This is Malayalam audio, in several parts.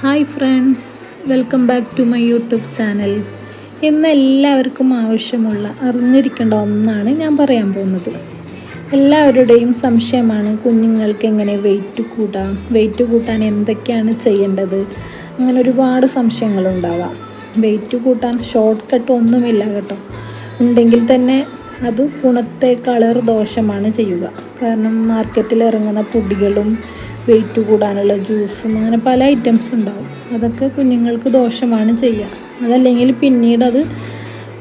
Hi friends welcome back to my YouTube channel ഇന്ന് എല്ലാവർക്കും ആവശ്യമുള്ള അറിഞ്ഞിരിക്കേണ്ട ഒന്നാണ് ഞാൻ പറയാൻ പോകുന്നത്. എല്ലാവരുടെയും സംശയമാണ് കുഞ്ഞുങ്ങൾക്ക് എങ്ങനെ വെയിറ്റ് കൂട്ടാം? വെയിറ്റ് കൂട്ടാൻ എന്തൊക്കെയാണ് ചെയ്യേണ്ടത്? അങ്ങനെ ഒരുപാട് സംശയങ്ങളുണ്ടാവാം. വെയിറ്റ് കൂട്ടാൻ ഷോർട്ട് കട്ട് ഒന്നുമില്ല കേട്ടോ. ഉണ്ടെങ്കിൽ തന്നെ അത് ഗുണത്തെ കളർ ദോഷമാണ് ചെയ്യുക. കാരണം മാർക്കറ്റിൽ ഇറങ്ങുന്ന പൊടികളും വെയിറ്റ് കൂടാനുള്ള ജ്യൂസും അങ്ങനെ പല ഐറ്റംസ് ഉണ്ടാവും. അതൊക്കെ കുഞ്ഞുങ്ങൾക്ക് ദോഷമാണ് ചെയ്യുക. അതല്ലെങ്കിൽ പിന്നീട് അത്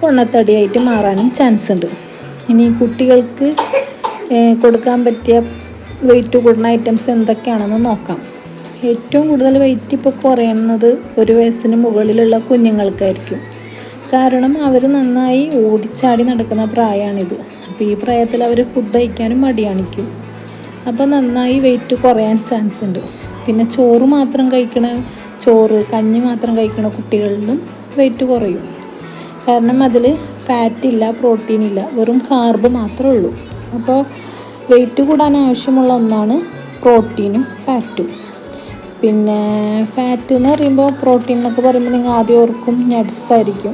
പൊണ്ണത്തടിയായിട്ട് മാറാനും ചാൻസ് ഉണ്ട്. ഇനി കുട്ടികൾക്ക് കൊടുക്കാൻ പറ്റിയ വെയിറ്റ് കൂടുന്ന ഐറ്റംസ് എന്തൊക്കെയാണെന്ന് നോക്കാം. ഏറ്റവും കൂടുതൽ വെയിറ്റ് ഇപ്പോൾ കുറയുന്നത് ഒരു വയസ്സിന് മുകളിലുള്ള കുഞ്ഞുങ്ങൾക്കായിരിക്കും. കാരണം അവർ നന്നായി ഓടിച്ചാടി നടക്കുന്ന പ്രായമാണിത്. അപ്പോൾ ഈ പ്രായത്തിൽ അവർ ഫുഡ് കഴിക്കാനും മടി കാണിക്കും അപ്പോൾ നന്നായി വെയിറ്റ് കുറയാൻ ചാൻസ് ഉണ്ട്. പിന്നെ ചോറ് മാത്രം കഴിക്കണ ചോറ് കഞ്ഞി മാത്രം കഴിക്കണ കുട്ടികളിലും വെയിറ്റ് കുറയും. കാരണം അതിൽ ഫാറ്റ് ഇല്ല പ്രോട്ടീൻ ഇല്ല വെറും കാർബ് മാത്രമേ ഉള്ളൂ. അപ്പോൾ വെയിറ്റ് കൂടാൻ ആവശ്യമുള്ള ഒന്നാണ് പ്രോട്ടീനും ഫാറ്റും പിന്നെ ഫാറ്റ് എന്ന് പറയുമ്പോൾ പ്രോട്ടീൻ എന്നൊക്കെ പറയുമ്പോൾ നിങ്ങൾ ആദ്യം ഓർക്കും നട്ട്സ് ആയിരിക്കും.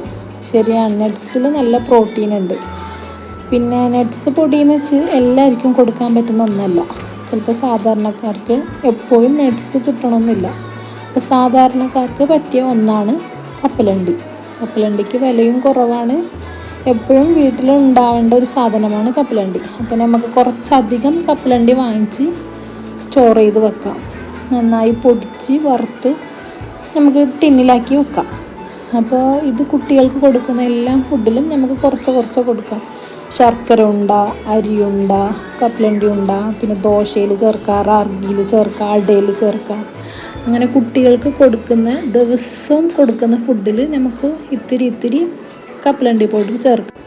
ശരിയാണ് നട്ട്സിൽ നല്ല പ്രോട്ടീൻ ഉണ്ട്. പിന്നെ നട്ട്സ് പൊടിയെന്ന് വെച്ച് എല്ലാവർക്കും കൊടുക്കാൻ പറ്റുന്ന ഒന്നല്ല. ചിലപ്പോൾ സാധാരണക്കാർക്ക് എപ്പോഴും നട്ട്സ് കിട്ടണമെന്നില്ല. അപ്പോൾ സാധാരണക്കാർക്ക് പറ്റിയ ഒന്നാണ് കപ്പലണ്ടി. കപ്പലണ്ടിക്ക് വിലയും കുറവാണ്. എപ്പോഴും വീട്ടിലുണ്ടാവേണ്ട ഒരു സാധനമാണ് കപ്പലണ്ടി. അപ്പോൾ നമുക്ക് കുറച്ചധികം കപ്പലണ്ടി വാങ്ങിച്ച് സ്റ്റോർ ചെയ്ത് വെക്കാം. നന്നായി പൊടിച്ച് വറുത്ത് നമുക്ക് ടിന്നിലാക്കി വെക്കാം. അപ്പോൾ ഇത് കുട്ടികൾക്ക് കൊടുക്കുന്ന എല്ലാ ഫുഡിലും നമുക്ക് കുറച്ച് കുറച്ച് കൊടുക്കാം. ശർക്കര ഉണ്ട അരിയുണ്ട കപ്പലണ്ടി ഉണ്ട പിന്നെ ദോശയിൽ ചേർക്കാം റാഗിയിൽ ചേർക്കാം അടയിൽ ചേർക്കാം. അങ്ങനെ കുട്ടികൾക്ക് കൊടുക്കുന്ന ദിവസവും കൊടുക്കുന്ന ഫുഡിൽ നമുക്ക് ഇത്തിരി ഇത്തിരി കപ്പലണ്ടി പൗഡർ ചേർക്കാം.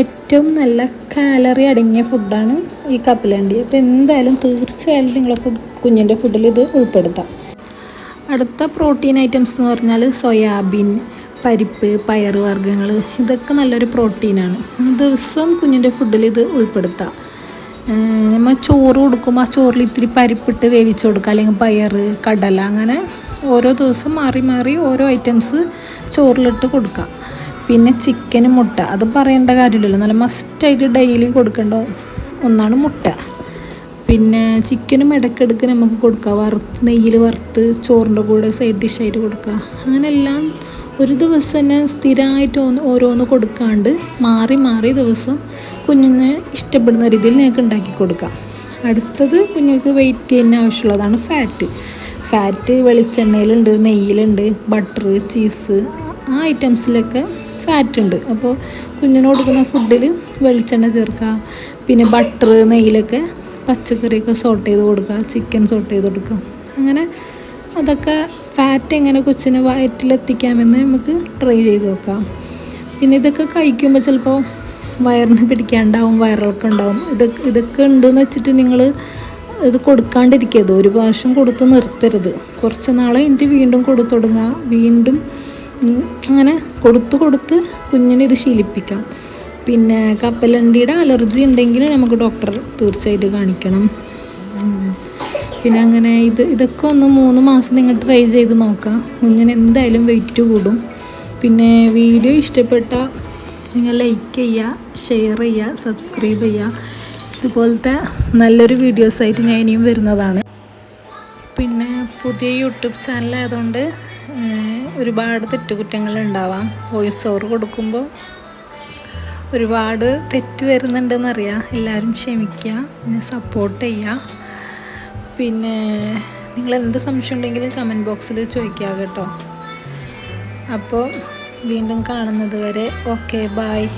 ഏറ്റവും നല്ല കാലറി അടങ്ങിയ ഫുഡാണ് ഈ കപ്പലണ്ടി അപ്പോൾ എന്തായാലും തീർച്ചയായും നിങ്ങളെ കുഞ്ഞിന്റെ ഫുഡിൽ ഇത് ഉൾപ്പെടുത്താം. അടുത്ത പ്രോട്ടീൻ ഐറ്റംസ് എന്ന് പറഞ്ഞാൽ സോയാബീൻ പരിപ്പ് പയർ വർഗങ്ങൾ. ഇതൊക്കെ നല്ലൊരു പ്രോട്ടീനാണ് ദിവസവും കുഞ്ഞിന്റെ ഫുഡിൽ ഇത് ഉൾപ്പെടുത്താം. നമ്മൾ ചോറ് കൊടുക്കുമ്പോൾ ആ ചോറിൽ ഇത്തിരി പരിപ്പിട്ട് വേവിച്ച് കൊടുക്കുക. അല്ലെങ്കിൽ പയർ കടല അങ്ങനെ ഓരോ ദിവസം മാറി മാറി ഓരോ ഐറ്റംസ് ചോറിലിട്ട് കൊടുക്കുക. പിന്നെ ചിക്കന് മുട്ട. അത് പറയേണ്ട കാര്യമില്ലല്ലോ. നല്ല മസ്റ്റായിട്ട് ഡെയിലി കൊടുക്കേണ്ട ഒന്നാണ് മുട്ട. പിന്നെ ചിക്കനും ഇടയ്ക്കിടയ്ക്ക് നമുക്ക് കൊടുക്കാം. വറുത്ത് നെയ്യിൽ വറുത്ത് ചോറിന്റെ കൂടെ സൈഡ് ഡിഷായിട്ട് കൊടുക്കുക അങ്ങനെല്ലാം ഒരു ദിവസം തന്നെ സ്ഥിരമായിട്ട് ഓരോന്ന് കൊടുക്കാണ്ട് മാറി മാറി ദിവസം കുഞ്ഞിന് ഇഷ്ടപ്പെടുന്ന രീതിയിൽ നിങ്ങൾക്ക് ഉണ്ടാക്കി കൊടുക്കാം. അടുത്തത് കുഞ്ഞുങ്ങൾക്ക് വെയിറ്റ് ഗെയിൻ ആവശ്യമുള്ളതാണ് ഫാറ്റ് ഫാറ്റ് വെളിച്ചെണ്ണയിലുണ്ട് നെയ്യിലുണ്ട് ബട്ടർ ചീസ് ആ ഐറ്റംസിലൊക്കെ ഫാറ്റ് ഉണ്ട്. അപ്പോൾ കുഞ്ഞിന് കൊടുക്കുന്ന ഫുഡിൽ വെളിച്ചെണ്ണ ചേർക്കുക പിന്നെ ബട്ടർ നെയ്യിലൊക്കെ പച്ചക്കറിയൊക്കെ സോട്ട് ചെയ്ത് കൊടുക്കുക ചിക്കൻ സോട്ട് ചെയ്ത് കൊടുക്കുക അങ്ങനെ അതൊക്കെ ഫാറ്റ് എങ്ങനെ കൊച്ചിനെ വയറ്റിലെത്തിക്കാമെന്ന് നമുക്ക് ട്രൈ ചെയ്ത് നോക്കാം. പിന്നെ ഇതൊക്കെ കഴിക്കുമ്പോൾ ചിലപ്പോൾ വയറിന് പിടിക്കാണ്ടാവും വയറിളക്കം ഉണ്ടാവും. ഇത് ഇതൊക്കെ ഉണ്ടെന്ന് വെച്ചിട്ട് നിങ്ങൾ ഇത് കൊടുക്കാണ്ടിരിക്കരുത്. ഒരു പ്രാവശ്യം കൊടുത്ത് നിർത്തരുത്. കുറച്ച് നാൾ കഴിഞ്ഞിട്ട് വീണ്ടും കൊടുത്തു തുടങ്ങുക വീണ്ടും അങ്ങനെ കൊടുത്ത് കൊടുത്ത് കുഞ്ഞിനെ ഇത് ശീലിപ്പിക്കാം. പിന്നെ കപ്പലണ്ടിയുടെ അലർജി ഉണ്ടെങ്കിൽ നമുക്ക് ഡോക്ടറെ തീർച്ചയായിട്ടും കാണിക്കണം. പിന്നെ അങ്ങനെ ഇത് ഇതൊക്കെ ഒന്ന് മൂന്ന് മാസം നിങ്ങൾ ട്രൈ ചെയ്ത് നോക്കാം. കുഞ്ഞിന് എന്തായാലും വെയിറ്റ് കൂടും. പിന്നെ വീഡിയോ ഇഷ്ടപ്പെട്ട നിങ്ങൾ ലൈക്ക് ചെയ്യുക ഷെയർ ചെയ്യുക സബ്സ്ക്രൈബ് ചെയ്യുക. ഇതുപോലത്തെ നല്ലൊരു വീഡിയോസായിട്ട് ഞാൻ ഇനിയും വരുന്നതാണ്. പിന്നെ പുതിയ യൂട്യൂബ് ചാനലായതുകൊണ്ട് ഒരുപാട് തെറ്റുകുറ്റങ്ങൾ ഉണ്ടാവാം. വോയിസ് ഓവർ കൊടുക്കുമ്പോൾ ഒരുപാട് തെറ്റ് വരുന്നുണ്ടെന്നറിയാം. എല്ലാവരും ക്ഷമിക്കുക പിന്നെ സപ്പോർട്ട് ചെയ്യുക പിന്നെ നിങ്ങൾ എന്ത് സംശയം ഉണ്ടെങ്കിലും കമന്റ് ബോക്സിൽ ചോദിക്കുക കേട്ടോ. അപ്പോൾ വീണ്ടും കാണുന്നത് വരെ. Okay bye